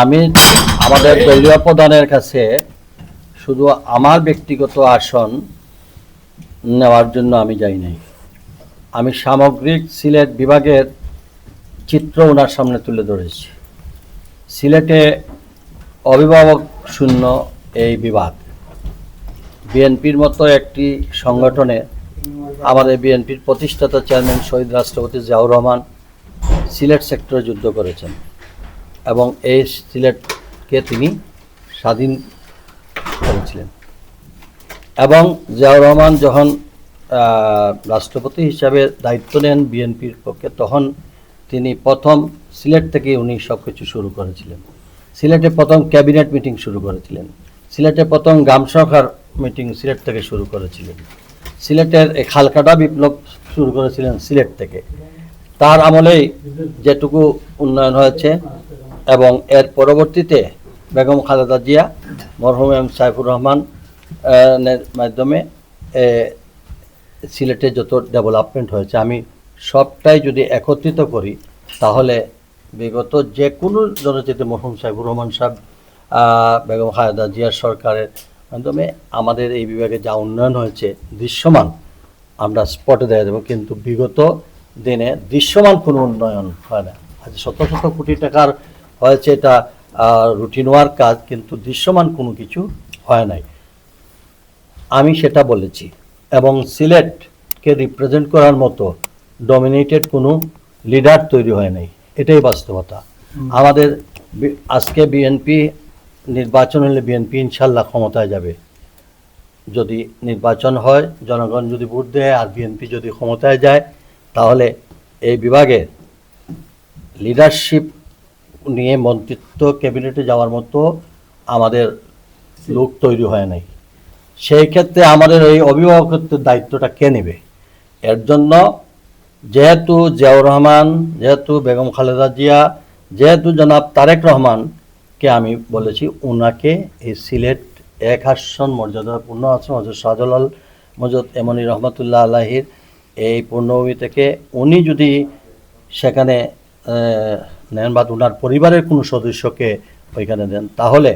আমি আমাদের দলীয় প্রধানের কাছে শুধু আমার ব্যক্তিগত আসন নেওয়ার জন্য আমি যাই নাই। আমি সামগ্রিক সিলেট বিভাগের চিত্র ওনার সামনে তুলে ধরেছি। সিলেটে অভিভাবক শূন্য এই বিভাগ। বিএনপির মতো একটি সংগঠনে আমাদের বিএনপির প্রতিষ্ঠাতা চেয়ারম্যান শহীদ রাষ্ট্রপতি জিয়াউর রহমান সিলেট সেক্টরে যুদ্ধ করেছেন। এবং এই সিলেটকে তিনি স্বাধীন করেছিলেন। এবং জিয়াউর রহমান যখন রাষ্ট্রপতি হিসাবে দায়িত্ব নেন বিএনপির পক্ষে, তখন তিনি প্রথম সিলেট থেকে উনি সব কিছু শুরু করেছিলেন। সিলেটে প্রথম ক্যাবিনেট মিটিং শুরু করেছিলেন। সিলেটে প্রথম গ্রাম সরকার মিটিং সিলেট থেকে শুরু করেছিলেন। সিলেটের এই খালকাটা বিপ্লব শুরু করেছিলেন সিলেট থেকে। তার আমলেই যেটুকু উন্নয়ন হয়েছে এবং এর পরবর্তীতে বেগম খালেদা জিয়া, মরহুম এম সাইফুর রহমান মাধ্যমে সিলেটে যত ডেভেলপমেন্ট হয়েছে, আমি সবটাই যদি একত্রিত করি, তাহলে বিগত যে কোনো জনচিত মরহুম সাইফুর রহমান সাহেব বেগম খালেদা জিয়ার সরকারের মাধ্যমে আমাদের এই বিভাগে যা উন্নয়ন হয়েছে দৃশ্যমান, আমরা স্পটে দেখা দেবো, কিন্তু বিগত দিনে দৃশ্যমান কোনো উন্নয়ন হয় না। আজ শত শত কোটি টাকার হয়েছে এটা রুটিন ওয়ার কাজ কিন্তু দৃশ্যমান কোনো কিছু হয় নাই। আমি সেটা বলেছি। এবং সিলেটকে রিপ্রেজেন্ট করার মতো ডমিনেটেড কোনো লিডার তৈরি হয় নাই। এটাই বাস্তবতা। আমাদের আজকে বিএনপি নির্বাচন হলে বিএনপি ইনশাল্লাহ ক্ষমতায় যাবে। যদি নির্বাচন হয় জনগণ যদি ভোট দেয় আর বিএনপি যদি ক্ষমতায় যায় তাহলে এই বিভাগে লিডারশিপ নিয়ে মন্ত্রিত্ব ক্যাবিনেটে যাওয়ার মতো আমাদের লোক তৈরি হয় নাই। সেই ক্ষেত্রে আমাদের এই অভিভাবকত্বের দায়িত্বটা কে নেবে? এর জন্য যেহেতু জিয়াউর রহমান, যেহেতু বেগম খালেদা জিয়া, যেহেতু জনাব তারেক রহমানকে আমি বলেছি ওনাকে এই সিলেট এক আসন মর্যাদাপূর্ণ আসন হজরত শাহজালাল মজদ, এমনি রহমতুল্লাহ আলাহির এই পূর্ণভূমি থেকে উনি যদি সেখানে নেন বা ওনার পরিবারের কোনো সদস্যকে ওইখানে দেন, তাহলে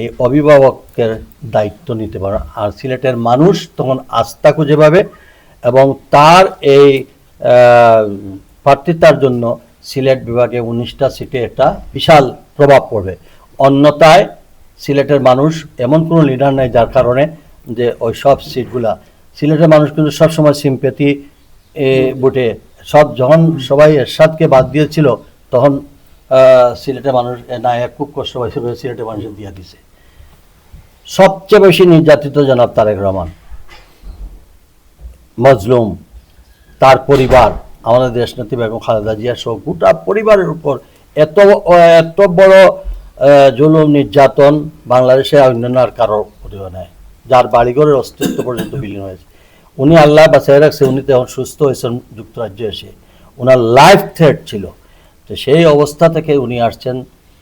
এই অভিভাবকের দায়িত্ব নিতে পারে। আর সিলেটের মানুষ তখন আস্থা খুঁজে পাবে এবং তার এই প্রার্থিতার জন্য সিলেট বিভাগে উনিশটা সিটে একটা বিশাল প্রভাব পড়বে। অন্যথায় সিলেটের মানুষ এমন কোনো লিডার নেই যার কারণে যে ওই সব সিটগুলা, সিলেটের মানুষ কিন্তু সবসময় সিম্পেথি বুটে। সব যখন সবাই এরশাদকে বাদ দিয়েছিল তখন সিলেটের মানুষ, এ না এক খুব কষ্ট বলে সিলেটের মানুষের দিয়ে দিছে। সবচেয়ে বেশি নির্যাতিত জনাব তারেক রহমান। মজলুম, তার পরিবার, আমাদের দেশনেত্রী বেগম খালেদা জিয়া সহ গোটা পরিবারের উপর এত এত বড় জুলুম, নির্যাতন বাংলাদেশে অন্যান্য আর কারও পরিবার নেয়। যার বাড়িঘরের অস্তিত্ব পর্যন্ত বিলীন হয়েছে। উনি আল্লাহ বাঁচাই রাখছে, উনি তখন সুস্থ হয়েছেন, যুক্তরাজ্যে এসে। ওনার লাইফ থ্রেট ছিল। তো সেই অবস্থা থেকে উনি আসছেন।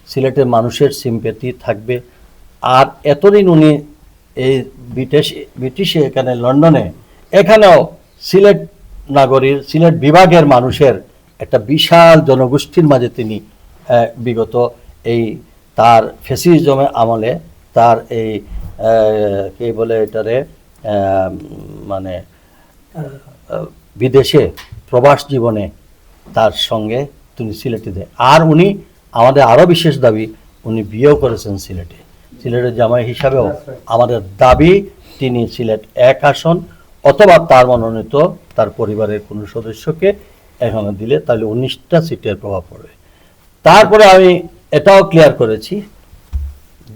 সিলেটের মানুষের সিম্পেথি থাকবে। আর এতদিন উনি এই ব্রিটিশ, ব্রিটিশে এখানে লন্ডনে, এখানেও সিলেট নাগরীর, সিলেট বিভাগের মানুষের একটা বিশাল জনগোষ্ঠীর মাঝে তিনি বিগত এই তার ফেসিজমের আমলে তার এই কে বলে এটারে মানে বিদেশে প্রবাস জীবনে তার সঙ্গে তিনি সিলেটে দেয়। আর উনি আমাদের আরও বিশেষ দাবি উনি বিয়েও করেছেন সিলেটে। সিলেটের জামাই হিসাবেও আমাদের দাবি তিনি সিলেট এক আসন অথবা তার মনোনীত তার পরিবারের কোনো সদস্যকে এখানে দিলে তাহলে উনিশটা সিটের প্রভাব পড়বে। তারপরে আমি এটাও ক্লিয়ার করেছি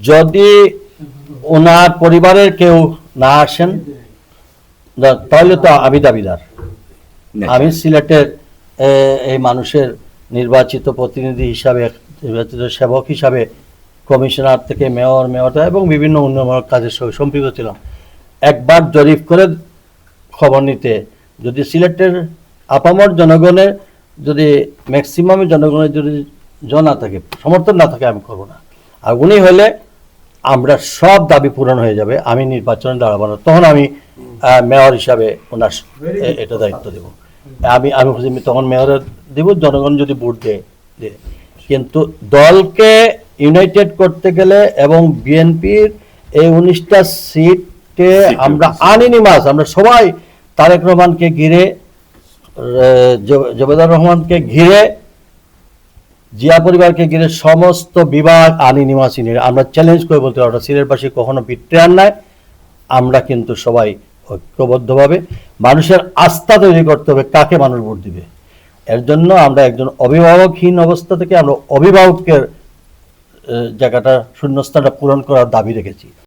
যদি ওনার পরিবারের কেউ না আসেন তাহলে তো আমি দাবিদার। আমি সিলেটের এই মানুষের নির্বাচিত প্রতিনিধি হিসাবে, নির্বাচিত সেবক হিসাবে কমিশনার থেকে মেয়র মেয়রটা এবং বিভিন্ন উন্নয়নমূলক কাজের সঙ্গে সম্পৃক্ত ছিলাম। একবার জরিপ করে খবর নিতে, যদি সিলেটের আপামর জনগণের যদি ম্যাক্সিমাম জনগণের যদি জন না থাকে, সমর্থন না থাকে, আমি করব না। আর উনি হলে আমরা সব দাবি পূরণ হয়ে যাবে, আমি নির্বাচনে দাঁড়াবো না। তখন আমি মেয়র হিসাবে ওনার এটা দায়িত্ব দেব। আমি আমি তখন মেয়রের দেব জনগণ যদি ভোট দেয়। কিন্তু দলকে ইউনাইটেড করতে গেলে এবং বিএনপির এই উনিশটা সিটে আমরা আনিনিমাস আমরা সবাই তারেক রহমানকে ঘিরে জবেদার রহমানকে ঘিরে জিয়া পরিবারকে ঘিরে সমস্ত বিভাগ আনিনিমাসী নিয়ে আমরা চ্যালেঞ্জ করে বলতে পারব না, সিলেট বাসী কখনো বিট্রেয়ার নাই। আমরা কিন্তু সবাই ঐক্যবদ্ধভাবে মানুষের আস্থা তৈরি করতে হবে, কাকে মানুষ ভোট দিবে? এর জন্য আমরা একজন অভিভাবকহীন অবস্থা থেকে আমরা অভিভাবকের জায়গাটা, শূন্যস্থানটা পূরণ করার দাবি রেখেছি।